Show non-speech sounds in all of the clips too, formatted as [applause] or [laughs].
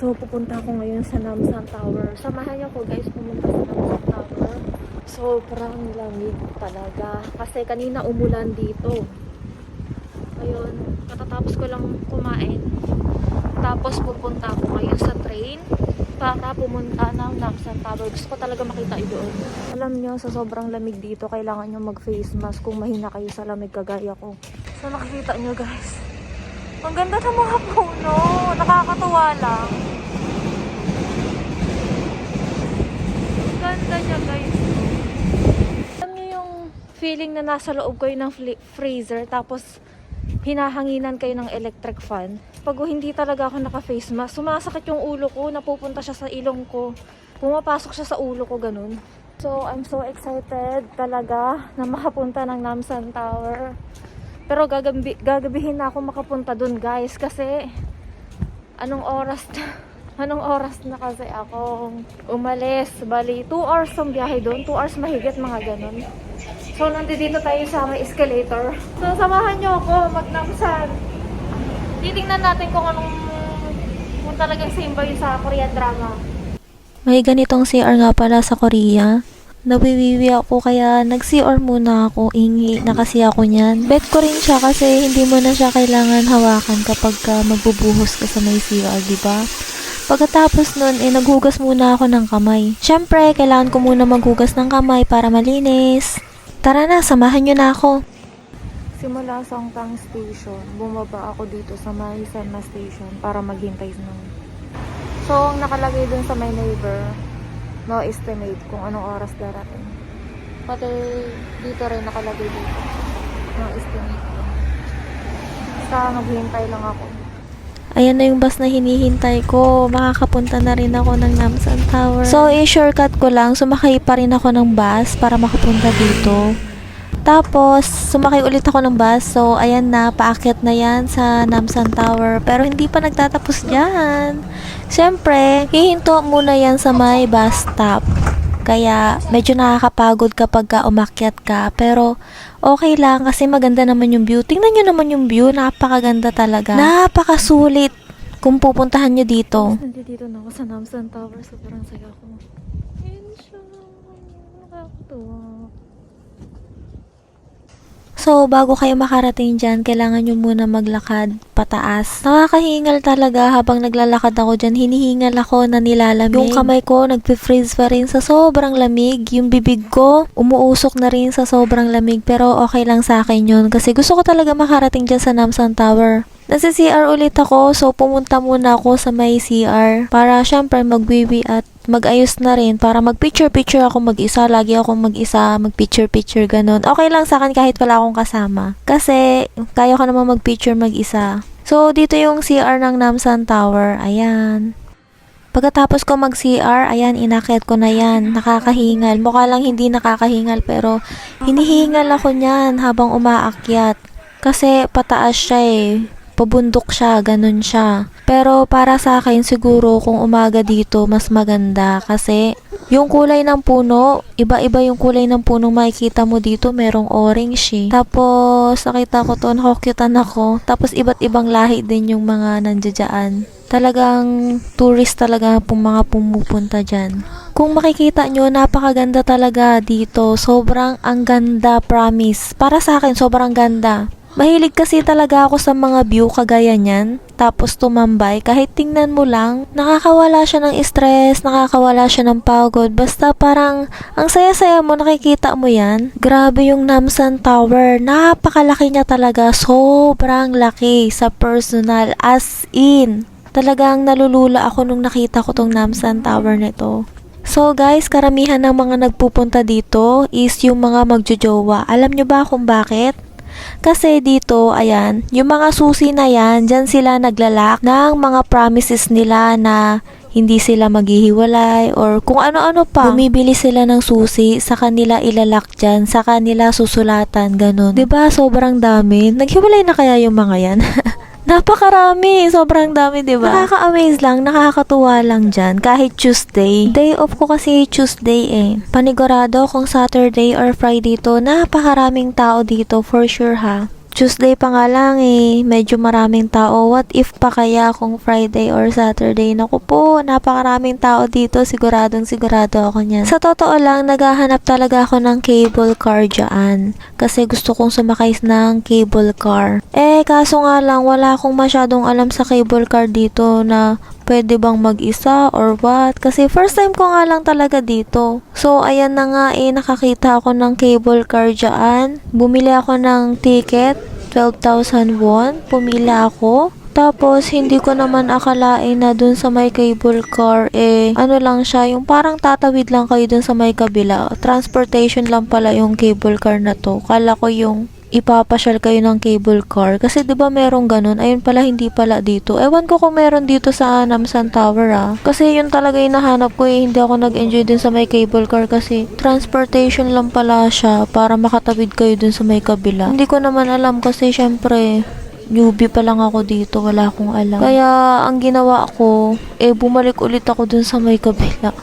So, pupunta ako ngayon sa Namsan Tower. Samahan niyo ako guys pumunta sa Namsan Tower. Sobrang lamig talaga. Kasi kanina umulan dito. Ayun, katatapos ko lang kumain. Tapos pupunta ako ngayon sa train para pumunta ng Namsan Tower. Gusto ko talaga makita doon. Alam nyo, sa sobrang lamig dito, kailangan nyo mag-face mask kung mahina kayo sa lamig kagaya ko. So nakikita nyo guys. Ang ganda ng mga puno. Nakakatuwa lang. Ang ganda niya guys. Alam niyo yung feeling na nasa loob kayo ng freezer tapos hinahanginan kayo ng electric fan. Pag hindi talaga ako naka-face mask, sumasakit yung ulo ko, napupunta siya sa ilong ko. Pumapasok siya sa ulo ko, ganun. So, I'm so excited talaga na makapunta ng Namsan Tower. Pero gagabi, gagabihin na ako makapunta dun guys kasi anong oras na, anong oras na kasi ako umalis. Bali, 2 hours ang biyahe dun. 2 hours mahigit mga ganun. So, nandito tayo sa may escalator. So, samahan nyo ako magnamsan. Titingnan natin kung anong kung talagang same ba yun sa Korean drama. May ganitong CR nga pala sa Korea. Nawiwiwi ako kaya nag-CR muna ako. Ingi na kasi ako niyan. Bet ko rin siya kasi hindi mo na siya kailangan hawakan kapag ka magbubuhos ka sa may CR, di ba? Pagkatapos nun, eh, naghugas muna ako ng kamay. Siyempre, kailangan ko muna maghugas ng kamay para malinis. Tara na, samahan nyo na ako. Simula sa Songtang Station, bumaba ako dito sa may Station para maghintay ng... So, ang nakalagay dun sa my neighbor, no estimate kung anong oras darating. Pati dito rin nakalagay dito. No estimate. Basta naghihintay lang ako. Ayan na yung bus na hinihintay ko. Makakapunta na rin ako ng Namsan Tower. So, i-shortcut ko lang. Sumakay pa rin ako ng bus para makapunta dito. Tapos, sumakay ulit ako ng bus. So, ayan na, paakyat na yan sa Namsan Tower. Pero hindi pa nagtatapos dyan. Siyempre, hihinto muna yan sa may bus stop. Kaya, medyo nakakapagod kapag ka umakyat ka. Pero, okay lang kasi maganda naman yung view. Tingnan nyo naman yung view. Napakaganda talaga. Napakasulit kung pupuntahan nyo dito. Nandito na ako sa Namsan Tower. Sobrang saya ko. Siya. Nakakatuwa. So, bago kayo makarating dyan, kailangan nyo muna maglakad pataas. Nakakahingal talaga habang naglalakad ako dyan. Hinihingal ako na nilalamig. Yung kamay ko, nagpe-freeze pa rin sa sobrang lamig. Yung bibig ko, umuusok na rin sa sobrang lamig. Pero okay lang sa akin yun. Kasi gusto ko talaga makarating dyan sa Namsan Tower. Nasa CR ulit ako, so pumunta muna ako sa may CR para syempre magwiwi at mag-ayos na rin para mag-picture-picture ako mag-isa. Lagi ako mag-isa, mag-picture-picture ganun. Okay lang sa akin kahit wala akong kasama. Kasi kaya ko naman mag-picture mag-isa. So, dito yung CR ng Namsan Tower. Ayan. Pagkatapos ko mag-CR, ayan, inakyat ko na yan. Nakakahingal. Mukha lang hindi nakakahingal, pero hinihingal ako niyan habang umaakyat. Kasi pataas siya eh. Pabundok siya, ganun siya. Pero para sa akin siguro kung umaga dito mas maganda kasi yung kulay ng puno, iba-iba yung kulay ng puno makikita mo dito, merong orange eh. Tapos nakita ko to, nakukyutan ako. Tapos iba't ibang lahi din yung mga nandiyan. Talagang tourist talaga pong mga pumupunta dyan. Kung makikita nyo, napakaganda talaga dito. Sobrang ang ganda, promise. Para sa akin, sobrang ganda. Mahilig kasi talaga ako sa mga view kagaya niyan. Tapos tumambay, kahit tingnan mo lang, nakakawala siya ng stress, nakakawala siya ng pagod. Basta parang, ang saya-saya mo, nakikita mo yan. Grabe yung Namsan Tower. Napakalaki niya talaga. Sobrang laki sa personal. As in, talagang nalulula ako nung nakita ko tong Namsan Tower nito. So guys, karamihan ng mga nagpupunta dito is yung mga magjojowa. Alam nyo ba kung bakit? Kasi dito, ayan, yung mga susi na yan, dyan sila naglalak ng mga promises nila na hindi sila maghihiwalay or kung ano-ano pa. Bumibili sila ng susi, sa kanila ilalak dyan, sa kanila susulatan, ganun. ba sobrang dami? Naghiwalay na kaya yung mga yan? [laughs] Napakarami, sobrang dami, 'di ba? Nakaka-amaze lang, nakakatuwa lang diyan kahit Tuesday. Day off ko kasi Tuesday eh. Panigurado kung Saturday or Friday to, napakaraming tao dito for sure ha. Tuesday pa nga lang eh, medyo maraming tao. What if pa kaya kung Friday or Saturday? Naku po, napakaraming tao dito. Siguradong sigurado ako niyan. Sa totoo lang, naghahanap talaga ako ng cable car dyan. Kasi gusto kong sumakay ng cable car. Eh, kaso nga lang, wala akong masyadong alam sa cable car dito na pwede bang mag-isa or what. Kasi first time ko nga lang talaga dito. So, ayan na nga eh, nakakita ako ng cable car dyan. Bumili ako ng ticket, 12,000 won. Pumila ako. Tapos, hindi ko naman akalain na dun sa may cable car, eh, ano lang siya, yung parang tatawid lang kayo dun sa may kabila. Transportation lang pala yung cable car na to. Kala ko yung ipapasyal kayo ng cable car. Kasi 'di ba merong ganun? Ayun pala hindi pala dito. Ewan ko kung meron dito sa Namsan Tower ah. Kasi yun talaga yung nahanap ko eh. Hindi ako nag-enjoy din sa may cable car kasi transportation lang pala siya para makatawid kayo dun sa may kabila. Hindi ko naman alam kasi syempre newbie pa lang ako dito, wala akong alam. Kaya, ang ginawa ko, eh, bumalik ulit ako dun sa may kabila.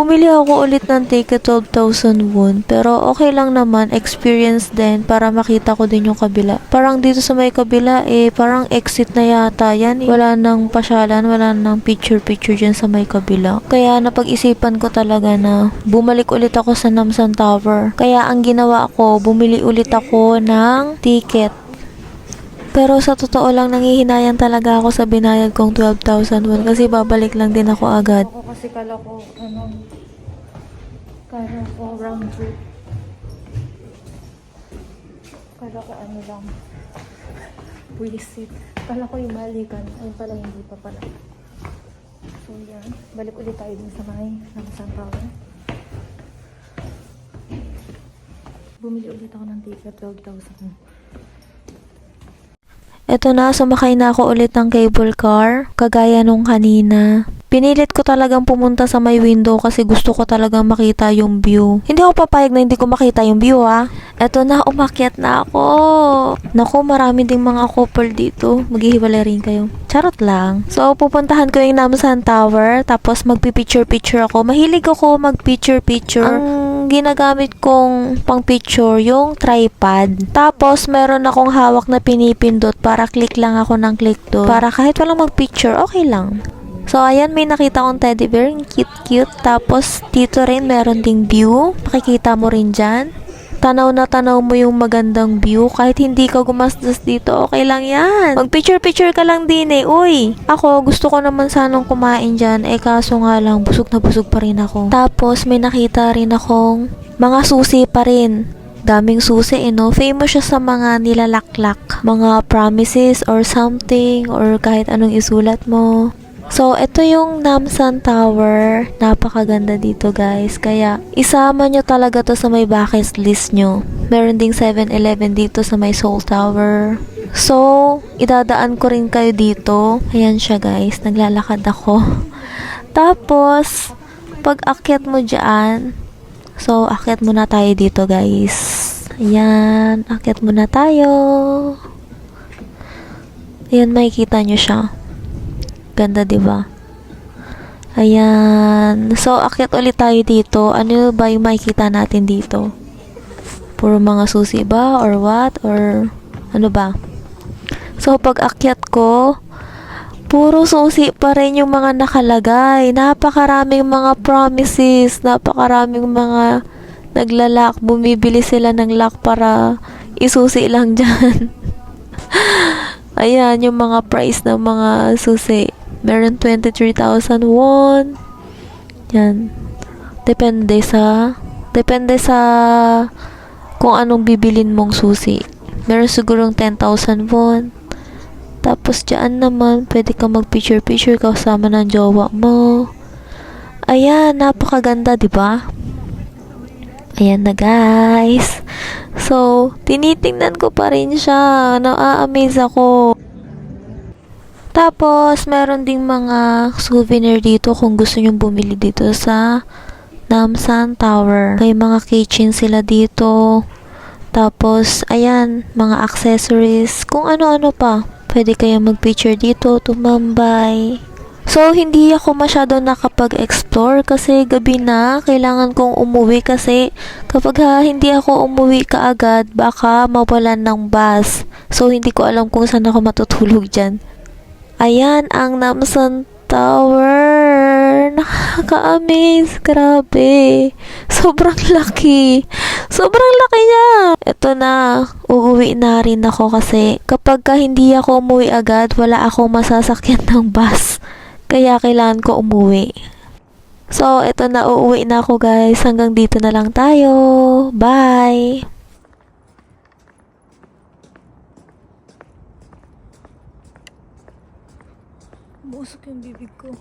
Bumili ako ulit ng ticket 12,000 won. Pero okay lang naman, experience din para makita ko din yung kabila. Parang dito sa may kabila, eh, parang exit na yata yan. Eh. Wala nang pasyalan, wala nang picture-picture dyan sa may kabila. Kaya napag-isipan ko talaga na bumalik ulit ako sa Namsan Tower. Kaya ang ginawa ko, bumili ulit ako ng ticket. Pero sa totoo lang, nangihinayang talaga ako sa binayad kong 12,000 won kasi babalik lang din ako agad. Ako kasi kala ko, ano, kala ko round trip. Kala ko ano lang, visit. Kala ko yung malikan. Ayun pala, hindi pa pala. So yan, balik ulit tayo dun sa may Namsan Tower. Bumili ulit ako ng ticket, 12,000. Eto na, sumakay na ako ulit ng cable car, kagaya nung kanina. Pinilit ko talagang pumunta sa may window kasi gusto ko talagang makita yung view. Hindi ako papayag na hindi ko makita yung view ha. Eto na, umakyat na ako. Naku, marami ding mga couple dito. Maghihiwalay rin kayo. Charot lang. So, pupuntahan ko yung Namsan Tower, tapos magpipicture-picture ako. Mahilig ako magpicture-picture. Ang ginagamit kong pang picture yung tripod. Tapos, meron akong hawak na pinipindot para click lang ako ng click doon. Para kahit walang mag-picture, okay lang. So, ayan, may nakita akong teddy bear. Cute-cute. Tapos, dito rin, meron ding view. Makikita mo rin dyan. Tanaw na tanaw mo yung magandang view. Kahit hindi ka gumastos dito, okay lang yan. Mag-picture-picture ka lang din eh. Uy, ako, gusto ko naman sanang kumain dyan. Eh, kaso nga lang, busog na busog pa rin ako. Tapos, may nakita rin akong mga susi pa rin. Daming susi, eh, no? Famous siya sa mga nilalaklak. Mga promises or something or kahit anong isulat mo. So, ito yung Namsan Tower. Napakaganda dito, guys. Kaya, isama nyo talaga to sa may bucket list nyo. Meron ding 7-Eleven dito sa may Seoul Tower. So, idadaan ko rin kayo dito. Ayan siya, guys. Naglalakad ako. [laughs] Tapos, pag akyat mo dyan, so, akyat muna tayo dito, guys. Ayan, akyat muna tayo. Ayan, makikita nyo siya. Ganda, 'di ba? Ayan. So, akyat ulit tayo dito. Ano ba yung makikita natin dito? Puro mga susi ba? Or what? Or ano ba? So, pag akyat ko, puro susi pa rin yung mga nakalagay. Napakaraming mga promises. Napakaraming mga naglalak. Bumibili sila ng lock para isusi lang [laughs] dyan. Ayan, yung mga price ng mga susi. Meron 23,000 won. Yan. Depende sa depende sa kung anong bibilin mong susi. Meron sigurong 10,000 won. Tapos dyan naman, pwede ka mag-picture-picture kasama ng jowa mo. Ayan, napakaganda, di ba? Ayan na guys. So, tinitingnan ko pa rin siya. Na-amaze ako. Tapos, meron ding mga souvenir dito kung gusto nyong bumili dito sa Namsan Tower. May mga keychain sila dito. Tapos, ayan, mga accessories. Kung ano-ano pa. Pwede kayo mag-picture dito, tumambay. So, hindi ako masyado nakapag-explore kasi gabi na, kailangan kong umuwi kasi kapag ha, hindi ako umuwi kaagad, baka mawalan ng bus. So, hindi ko alam kung saan ako matutulog dyan. Ayan, ang Namsan Tower. Nakaka-amaze. Grabe. Sobrang laki. Sobrang laki niya. Ito na, uuwi na rin ako kasi kapag ka hindi ako umuwi agad, wala akong masasakyan ng bus. Kaya kailangan ko umuwi. So, ito na, uuwi na ako guys. Hanggang dito na lang tayo. Bye! Musok yung bibig ko.